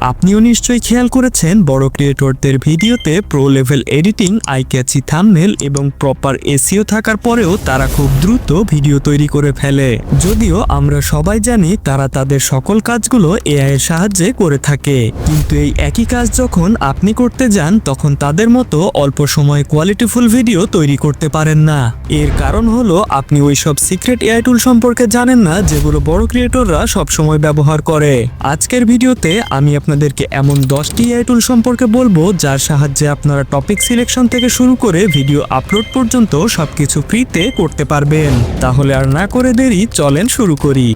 আপনিও নিশ্চয়ই খেয়াল করেছেন, বড় ক্রিয়েটরদের ভিডিওতে pro level editing, eye catchy thumbnail এবং প্রপার এসিও থাকার পরেও তারা খুব দ্রুত ভিডিও তৈরি করে ফেলে। যদিও আমরা সবাই জানি তারা তাদের সকল কাজগুলো এআই এর সাহায্যে করে থাকে। কিন্তু এই একই কাজ যখন আপনি করতে যান, তখন তাদের মতো অল্প সময়ে কোয়ালিটিফুল ভিডিও তৈরি করতে পারেন না। এর কারণ হলো, আপনি ওই সব সিক্রেট এআই টুল সম্পর্কে জানেন না, যেগুলো বড় ক্রিয়েটররা সবসময় ব্যবহার করে। আজকের ভিডিওতে আমি আপনাদেরকে এমন দশটি এআই টুল সম্পর্কে বলব, যার সাহায্যে আপনারা টপিক সিলেকশন থেকে শুরু করে ভিডিও আপলোড পর্যন্ত সবকিছু ফ্রিতে করতে পারবেন। তাহলে আর না করে দেরি, চলেন শুরু করি।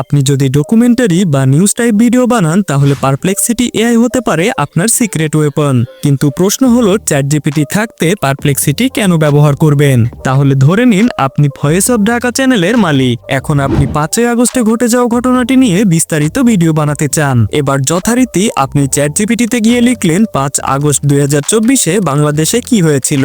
আপনি যদি ডকুমেন্টারি বা নিউজ টাইপ ভিডিও বানান, তাহলে পারপ্লেক্সিটি এআই হতে পারে আপনার সিক্রেট ওয়েপন কিন্তু প্রশ্ন হলো চ্যাট জিপিটি থাকতে পারপ্লেক্সিটি কেন ব্যবহার করবেন? তাহলে ধরে নিন, আপনি ভয়েস অব ঢাকা চ্যানেলের মালিক। এখন আপনি পাঁচই আগস্টে ঘটে যাওয়া ঘটনাটি নিয়ে বিস্তারিত ভিডিও বানাতে চান। এবার যথারীতি আপনি চ্যাট জিপিটিতে গিয়ে লিখলেন, পাঁচ আগস্ট দুই বাংলাদেশে কি হয়েছিল?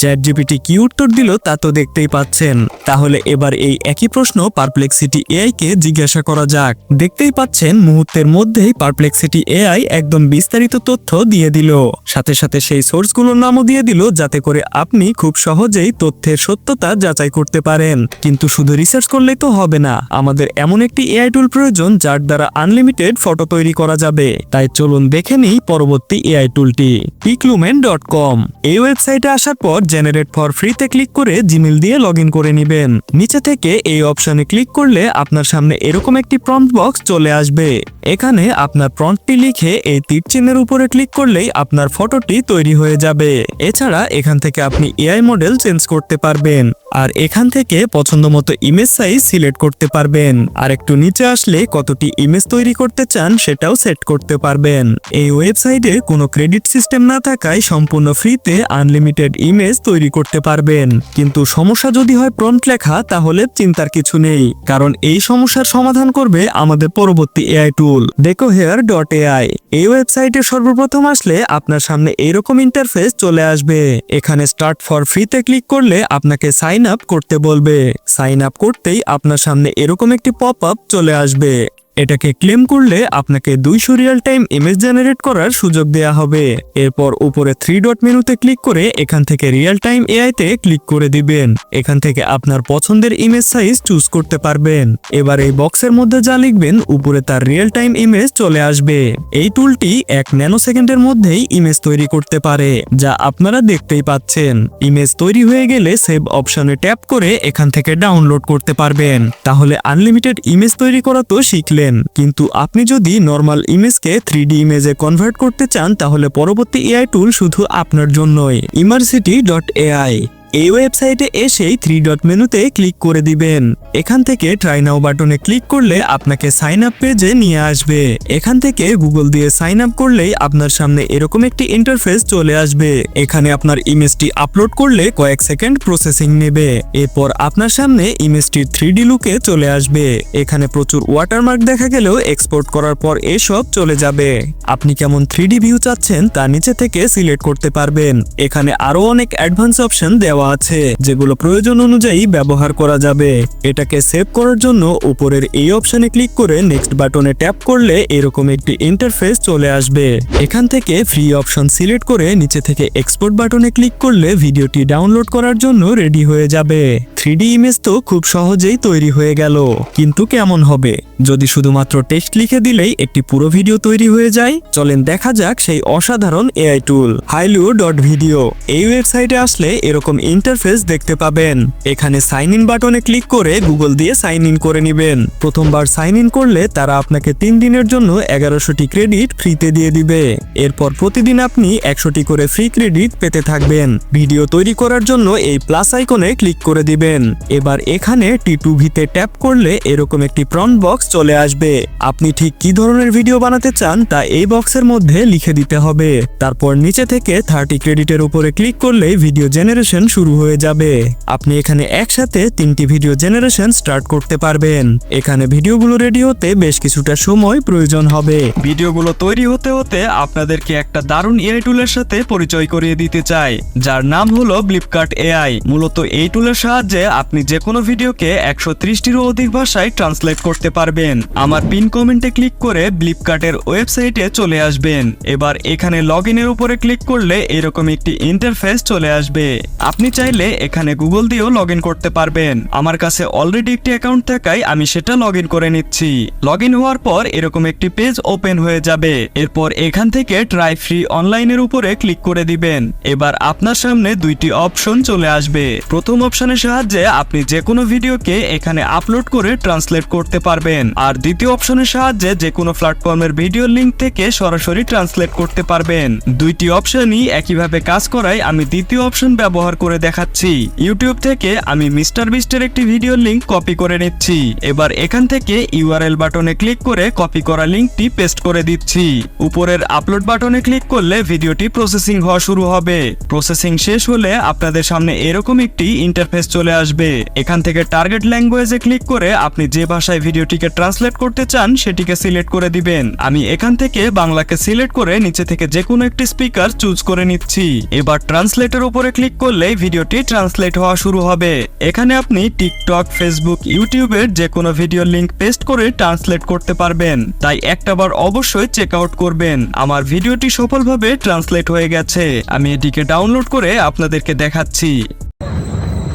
চ্যাট জিপিটি কি উত্তর দিল তা তো দেখতেই পাচ্ছেন। তাহলে এবার এই একই প্রশ্ন পারপ্লেক্সিটি এআই কে জিজ্ঞাসা করা যাক। দেখতেই পাচ্ছেন মুহূর্তের মধ্যেই পারপ্লেক্সিটি এআই একদম বিস্তারিত তথ্য দিয়ে দিল। সাথে সাথে সেই সোর্সগুলোর নামও দিয়ে দিল যাতে করে আপনি খুব সহজেই তথ্যের সত্যতা যাচাই করতে পারেন। কিন্তু শুধু রিসার্চ করলেই তো হবে না, আমাদের এমন একটি এআই টুল প্রয়োজন যার দ্বারা আনলিমিটেড ফটো তৈরি করা যাবে। তাই চলুন দেখে নিই পরবর্তী এআই টুলটি পিকলুমেন ডট কম এই ওয়েবসাইটে আসার পর জেনারেট ফর ফ্রিতে ক্লিক করে জিমেল দিয়ে লগ করে নেবেন। নিচে থেকে এই অপশনে ক্লিক করলে আপনার সামনে এরকম একটি প্রম্পট বক্স চলে আসবে। এখানে আপনার প্রম্পটটি লিখে এই তীর চিহ্নের উপরে ক্লিক করলেই আপনার ফটোটি তৈরি হয়ে যাবে। এছাড়া এখান থেকে আপনি এআই মডেল চেঞ্জ করতে পারবেন। আর এখান থেকে পছন্দ মতো ইমেজ সাইজ সিলেক্ট করতে পারবেন। আর একটু নিচে আসলে কতটি ইমেজ তৈরি করতে চান সেটাও সেট করতে পারবেন। এই ওয়েবসাইটে কোনো ক্রেডিট সিস্টেম না থাকায় সম্পূর্ণ ফ্রিতে আনলিমিটেড ইমেজ তৈরি করতে পারবেন। কিন্তু সমস্যা যদি হয় প্রন্ট লেখা, তাহলে চিন্তার কিছু নেই। কারণ এই সমস্যার সমাধান করবে আমাদের পরবর্তী AI tool Deco hair dot AI এই ওয়েবসাইটে সর্বপ্রথম আসলে আপনার সামনে এরকম ইন্টারফেস চলে আসবে। এখানে স্টার্ট ফর ফ্রিতে ক্লিক করলে আপনাকে সাইন আপ করতে বলবে। সাইন আপ করতেই আপনার সামনে এরকম একটি পপ আপ চলে আসবে। এটাকে ক্লেম করলে আপনাকে দুইশো রিয়েল টাইম ইমেজ জেনারেট করার সুযোগ দেয়া হবে। এরপর উপরে থ্রি ডট মেনুতে ক্লিক করে এখান থেকে রিয়েল টাইম এআই তে ক্লিক করে দিবেন। এখান থেকে আপনার পছন্দের ইমেজ সাইজ চুজ করতে পারবেন। এবার এই বক্সের মধ্যে যা লিখবেন, উপরে তার রিয়েল টাইম ইমেজ চলে আসবে। এই টুলটি এক ন্যানো সেকেন্ডের মধ্যেই ইমেজ তৈরি করতে পারে, যা আপনারা দেখতেই পাচ্ছেন। ইমেজ তৈরি হয়ে গেলে সেভ অপশনে ট্যাপ করে এখান থেকে ডাউনলোড করতে পারবেন। তাহলে আনলিমিটেড ইমেজ তৈরি করা তো শিখলেন। কিন্তু আপনি যদি নর্মাল ইমেজকে থ্রি ডি ইমেজে কনভার্ট করতে চান, তাহলে পরবর্তী এআই টুল শুধু আপনার জন্যই। ইমার্সিটি ডট এআই এই ওয়েবসাইটে এসেই থ্রি ডট মেনুতে ক্লিক করে দিবেন। এখান থেকে ট্রাই নাও বাটনে ক্লিক করলে আপনাকে সাইন আপ পেজে নিয়ে আসবে। এখান থেকে গুগল দিয়ে সাইন আপ করলেই আপনার সামনে এরকম একটি ইন্টারফেস চলে আসবে। এখানে আপনার ইমেজটি আপলোড করলে কয়েক সেকেন্ড প্রসেসিং নেবে। এরপর আপনার সামনে ইমেজটি থ্রি লুকে চলে আসবে। এখানে প্রচুর ওয়াটারমার্ক দেখা গেলেও এক্সপোর্ট করার পর এসব চলে যাবে। আপনি কেমন থ্রি ভিউ চাচ্ছেন তা নিচে থেকে সিলেক্ট করতে পারবেন। এখানে আরও অনেক অ্যাডভান্স অপশন দেওয়া আছে, যেগুলো প্রয়োজন অনুযায়ী ব্যবহার করা যাবে। এটাকে সেভ করার জন্য উপরের এই অপশনে ক্লিক করে নেক্সট বাটনে ট্যাপ করলে এরকম একটি ইন্টারফেস চলে আসবে। এখান থেকে ফ্রি অপশন সিলেক্ট করে নিচে থেকে এক্সপোর্ট বাটনে ক্লিক করলে ভিডিওটি ডাউনলোড করার জন্য রেডি হয়ে যাবে। থ্রি ইমেজ তো খুব সহজেই তৈরি হয়ে গেল, কিন্তু কেমন হবে? যদি শুধুমাত্র টেক্সট লিখে দিলেই একটি পুরো ভিডিও তৈরি হয়ে যায়, চলেন দেখা যাক সেই অসাধারণ AI tool Hailuo dot video এই ওয়েবসাইটে আসলে এরকম ইন্টারফেস দেখতে পাবেন। এখানে সাইন ইন বাটনে ক্লিক করে গুগল দিয়ে সাইন ইন করে নেবেন। প্রথমবার সাইন ইন করলে তারা আপনাকে তিন দিনের জন্য এগারোশোটি ক্রেডিট ফ্রিতে দিয়ে দিবে। এরপর প্রতিদিন আপনি একশোটি করে ফ্রি ক্রেডিট পেতে থাকবেন। ভিডিও তৈরি করার জন্য এই প্লাস আইকনে ক্লিক করে দিবেন। এবার এখানে টি টু ভিতে ট্যাপ করলে এরকম একটি প্রন বক্স চলে আসবে। আপনি ঠিক কি ধরনের ভিডিও বানাতে চান তা এই বক্সের মধ্যে লিখে দিতে হবে। তারপর নিচে থেকে থার্টি ক্রেডিটের উপরে ক্লিক করলে ভিডিও জেনারেশন শুরু হয়ে যাবে। আপনি এখানে একসাথে তিনটি ভিডিও জেনারেশন স্টার্ট করতে পারবেন। এখানে ভিডিওগুলো রেডি হতে বেশ কিছুটা সময় প্রয়োজন হবে। ভিডিওগুলো তৈরি হতে হতে আপনাদেরকে একটা দারুণ এআই টুলের সাথে পরিচয় করিয়ে দিতে চাই, যার নাম হলো ব্লিপকার্ট এআই মূলত এই টুলের সাহায্যে আপনি যে কোনো ভিডিওকে একশো ত্রিশটিরও অধিক ভাষায় ট্রান্সলেট করতে পারবেন। দিবেন আমার পিন কমেন্টে ক্লিক করে ফ্লিপকার্টের ওয়েবসাইটে চলে আসবেন। এবার এখানে লগ ইনের উপরে ক্লিক করলে এরকম একটি ইন্টারফেস চলে আসবে। আপনি চাইলে এখানে গুগল দিয়েও লগ করতে পারবেন। আমার কাছে অলরেডি একটি অ্যাকাউন্ট থাকায় আমি সেটা লগ করে নিচ্ছি। লগ হওয়ার পর এরকম একটি পেজ ওপেন হয়ে যাবে। এরপর এখান থেকে ট্রাই ফ্রি অনলাইনের উপরে ক্লিক করে দিবেন। এবার আপনার সামনে দুইটি অপশন চলে আসবে। প্রথম অপশনের সাহায্যে আপনি যে কোনো ভিডিওকে এখানে আপলোড করে ট্রান্সলেট করতে পারবেন। আর দ্বিতীয় অপশনের সাহায্যে যে কোনো প্ল্যাটফর্মের ভিডিও লিংক থেকে সরাসরি ট্রান্সলেট করতে পারবেন। দুইটি অপশনই একইভাবে কাজ করায় আমি দ্বিতীয় অপশন ব্যবহার করে দেখাচ্ছি। ইউটিউব থেকে আমি মিস্টার বিস্টের একটি ভিডিও লিংক কপি করে নিচ্ছি। এবার এখান থেকে ইউআরএল বাটনে ক্লিক করে কপি করা লিংকটি পেস্ট করে দিচ্ছি। উপরের আপলোড বাটনে ক্লিক করলে ভিডিওটি প্রসেসিং হওয়া শুরু হবে। প্রসেসিং শেষ হলে আপনাদের সামনে এরকম একটি ইন্টারফেস চলে আসবে। এখান থেকে টার্গেট ল্যাঙ্গুয়েজে ক্লিক করে আপনি যে ভাষায় ভিডিওটিকে ট্রান্সলেট করতে চান, সেটিকে সিলেক্ট করে দিবেন। আমি এখান থেকে বাংলাকে সিলেক্ট করে নিচে থেকে যে কোনো একটি স্পিকার চুজ করে নিচ্ছি। এবার ট্রান্সলেটের উপরে ক্লিক করলে ভিডিওটি ট্রান্সলেট হওয়া শুরু হবে। এখানে আপনি টিকটক ফেসবুক ইউটিউবের যে কোনো ভিডিও লিঙ্ক পেস্ট করে ট্রান্সলেট করতে পারবেন। তাই একটাবার অবশ্যই চেক আউট করবেন। আমার ভিডিওটি সফলভাবে ট্রান্সলেট হয়ে গেছে। আমি এটিকে ডাউনলোড করে আপনাদেরকে দেখাচ্ছি।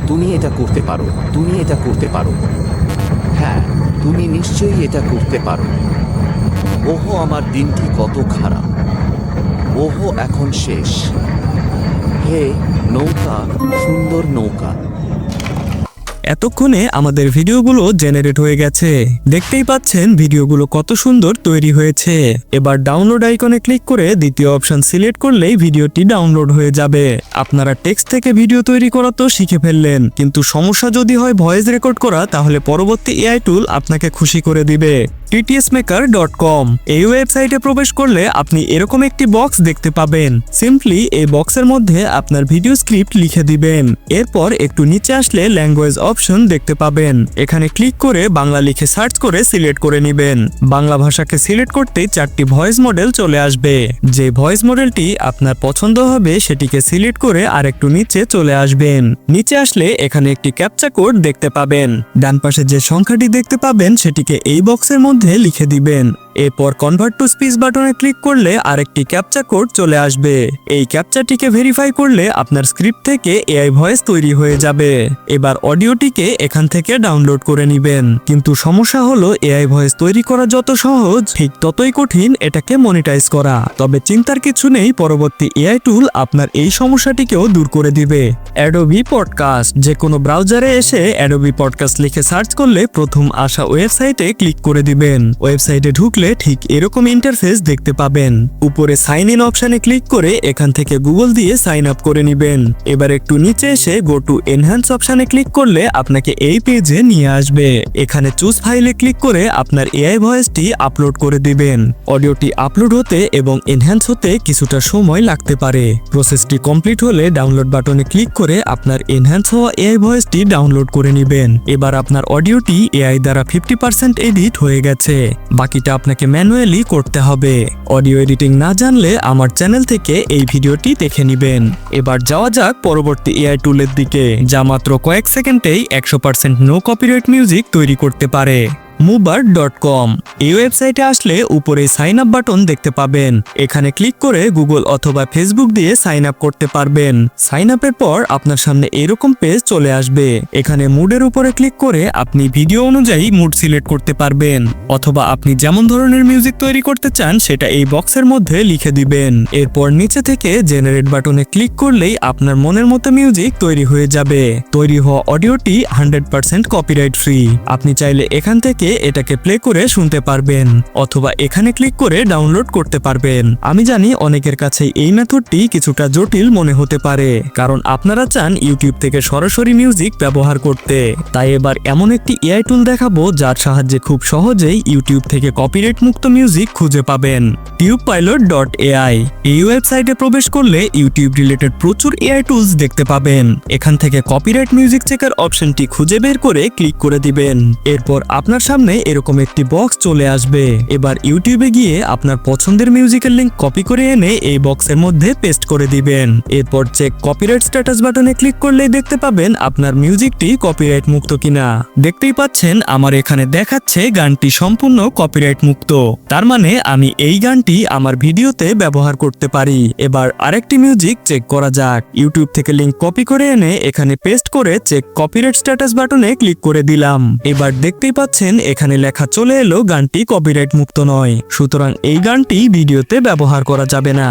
তুমি এটা করতে পারো। তুমি এটা করতে পারো। তুমি নিশ্চয়ই এটা করতে পারো। ওহো, আমার দিনটি কত খারাপ। ওহো, এখন শেষ। হে নৌকা, সুন্দর নৌকা। এতক্ষণে আমাদের ভিডিওগুলো জেনারেট হয়ে গেছে। দেখতেই পাচ্ছেন ভিডিওগুলো কত সুন্দর তৈরি হয়েছে। এবার ডাউনলোড আইকনে ক্লিক করে দ্বিতীয় অপশন সিলেক্ট করলেই ভিডিওটি ডাউনলোড হয়ে যাবে। আপনারা টেক্সট থেকে ভিডিও তৈরি করা তো শিখে ফেললেন, কিন্তু সমস্যা যদি হয় ভয়েস রেকর্ড করা, তাহলে পরবর্তী এআই টুল আপনাকে খুশি করে দিবে। Ttsmaker.com এই ওয়েবসাইটে প্রবেশ করলে আপনি এরকম একটি বক্স দেখতে পাবেন। সিম্পলি এই বক্সের মধ্যে আপনার ভিডিও স্ক্রিপ্ট লিখে দিবেন। এরপর একটু নিচে আসলে ল্যাঙ্গুয়েজ অপশন দেখতে পাবেন। এখানে ক্লিক করে বাংলা লিখে সার্চ করে সিলেক্ট করে নেবেন। বাংলা ভাষাকে সিলেক্ট করতে চারটি ভয়েস মডেল চলে আসবে। যে ভয়েস মডেলটি আপনার পছন্দ হবে, সেটিকে সিলেক্ট করে আরেকটু নিচে চলে আসবেন। নিচে আসলে এখানে একটি ক্যাপচা কোড দেখতে পাবেন। ডান পাশে যে সংখ্যাটি দেখতে পাবেন, সেটিকে এই বক্সের মধ্যে লিখে দিবেন। এরপর কনভার্ট টু স্পিচ বাটনে ক্লিক করলে আরেকটি ক্যাপচা কোড চলে আসবে। এই ক্যাপচাটিকে ভেরিফাই করলে আপনার স্ক্রিপ্ট থেকে এআই ভয়েস তৈরি হয়ে যাবে। এবার অডিওটিকে এখান থেকে ডাউনলোড করে নেবেন। কিন্তু সমস্যা হলো এআই ভয়েস তৈরি করা যত সহজ, ঠিক ততই কঠিন এটাকে মনিটাইজ করা। তবে চিন্তার কিছু নেই, পরবর্তী এআই টুল আপনার এই সমস্যাটিকেও দূর করে দিবে। অ্যাডোবি পডকাস্ট যে কোনো ব্রাউজারে এসে অ্যাডোবি পডকাস্ট লিখে সার্চ করলে প্রথম আসা ওয়েবসাইটে ক্লিক করে দিবেন। ওয়েবসাইটে ঢুকলে ঠিক এরকম ইন্টারফেস দেখতে পাবেন। উপরে সাইন ইন অপশনে ক্লিক করে এখান থেকে গুগল দিয়ে সাইন আপ করে নেবেন। এবার একটু নিচে এসে গো টু এনহ্যান্স অপশনে ক্লিক করলে আপনাকে এই পেজে নিয়ে আসবে। এখানে চুজ ফাইলে ক্লিক করে আপনার এআই ভয়েসটি আপলোড করে দিবেন। অডিওটি আপলোড হতে এবং এনহ্যান্স হতে কিছুটা সময় লাগতে পারে। প্রসেসটি কমপ্লিট হলে ডাউনলোড বাটনে ক্লিক করে আপনার এনহ্যান্স হওয়া এআই ভয়েসটি ডাউনলোড করে নেবেন। এবার আপনার অডিওটি এআই দ্বারা ফিফটি পার্সেন্ট এডিট হয়ে গেছে। বাকিটা আপনাকে ম্যানুয়ালি করতে হবে। অডিও এডিটিং না জানলে আমার চ্যানেল থেকে এই ভিডিওটি দেখে নেবেন। এবার যাওয়া যাক পরবর্তী এআই টুলের দিকে, যা মাত্র কয়েক সেকেন্ডেই একশো পার্সেন্ট নো কপিরাইট মিউজিক তৈরি করতে পারে। Mubert dot com. এই ওয়েবসাইটে আসলে উপরে সাইন আপ বাটন দেখতে পাবেন। এখানে ক্লিক করে গুগল অথবা ফেসবুক দিয়ে সাইন আপ করতে পারবেন। সাইন আপের পর আপনার সামনে এরকম পেজ চলে আসবে। এখানে মুডের উপরে ক্লিক করে আপনি ভিডিও অনুযায়ী মুড সিলেক্ট করতে পারবেন। অথবা আপনি যেমন ধরনের মিউজিক তৈরি করতে চান, সেটা এই বক্সের মধ্যে লিখে দিবেন। এরপর নিচে থেকে জেনারেট বাটনে ক্লিক করলেই আপনার মনের মতো মিউজিক তৈরি হয়ে যাবে। তৈরি হওয়া অডিওটি হান্ড্রেড পার্সেন্ট কপিরাইট ফ্রি আপনি চাইলে এখান থেকে এটাকে প্লে করে শুনতে পারবেন, অথবা এখানে ক্লিক করে ডাউনলোড করতে পারবেন। আমি জানি অনেকের কাছে এই মেথডটি কিছুটা জটিল মনে হতে পারে, কারণ আপনারা চান ইউটিউব থেকে সরাসরি মিউজিক ব্যবহার করতে। তাই এবার এমন একটি এআই টুল দেখাবো যার সাহায্যে খুব সহজেই ইউটিউব থেকে কপিরাইট মুক্ত মিউজিক খুঁজে পাবেন। টিউব পাইলট ডট এআই এই ওয়েবসাইটে প্রবেশ করলে ইউটিউব রিলেটেড প্রচুর এআই টুলস দেখতে পাবেন। এখান থেকে কপিরাইট মিউজিক চেকার অপশনটি খুঁজে বের করে ক্লিক করে দিবেন। এরপর আপনার সামনে এরকম একটি বক্স চলে আসবে। এবার ইউটিউবে গিয়ে আপনার পছন্দের মিউজিকের লিঙ্ক কপি করে এনে এই বক্সের মধ্যে পেস্ট করে দিবেন। এরপর চেক কপিরাইট স্ট্যাটাস বাটনে ক্লিক করলেই দেখতে পাবেন আপনার মিউজিকটি কপিরাইট মুক্ত কিনা। দেখতেই পাচ্ছেন আমার এখানে দেখাচ্ছে গানটি সম্পূর্ণ কপিরাইট মুক্ত। তার মানে আমি এই গানটি আমার ভিডিওতে ব্যবহার করতে পারি। এবার আরেকটি মিউজিক চেক করা যাক। ইউটিউব থেকে লিঙ্ক কপি করে এনে এখানে পেস্ট করে চেক কপিরাইট স্ট্যাটাস বাটনে ক্লিক করে দিলাম। এবার দেখতেই পাচ্ছেন এখানে লেখা চলে এলো, গানটি কপিরাইট মুক্ত নয়। সুতরাং এই গানটি ভিডিওতে ব্যবহার করা যাবে না।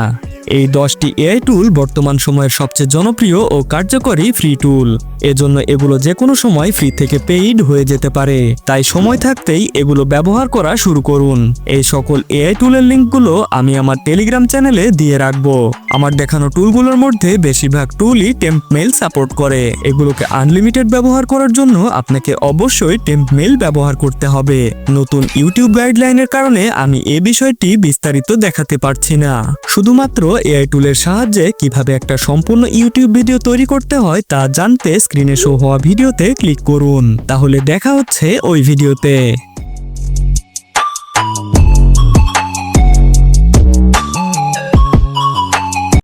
এই দশটি এআই টুল বর্তমান সময়ের সবচেয়ে জনপ্রিয় ও কার্যকরী ফ্রি টুল এজন্য এগুলো যে কোনো সময় ফ্রি থেকে পেইড হয়ে যেতে পারে। তাই সময় থাকতেই এগুলো ব্যবহার করা শুরু করুন। এই সকল এআই টুলের লিঙ্কগুলো আমি আমার টেলিগ্রাম চ্যানেলে দিয়ে রাখব। আমার দেখানো টুলগুলোর মধ্যে বেশিরভাগ টুলই টেম্প মেল সাপোর্ট করে। এগুলোকে আনলিমিটেড ব্যবহার করার জন্য আপনাকে অবশ্যই টেম্প মেল ব্যবহার করতে হবে। নতুন ইউটিউব গাইডলাইনের কারণে আমি এ বিষয়টি বিস্তারিত দেখাতে পারছি না। শুধুমাত্র এআই টুলের সাহায্যে কীভাবে একটা সম্পূর্ণ ইউটিউব ভিডিও তৈরি করতে হয় তা জানতে স্ক্রিনে শো হওয়া ভিডিওতে ক্লিক করুন। তাহলে দেখা হচ্ছে ওই ভিডিওতে।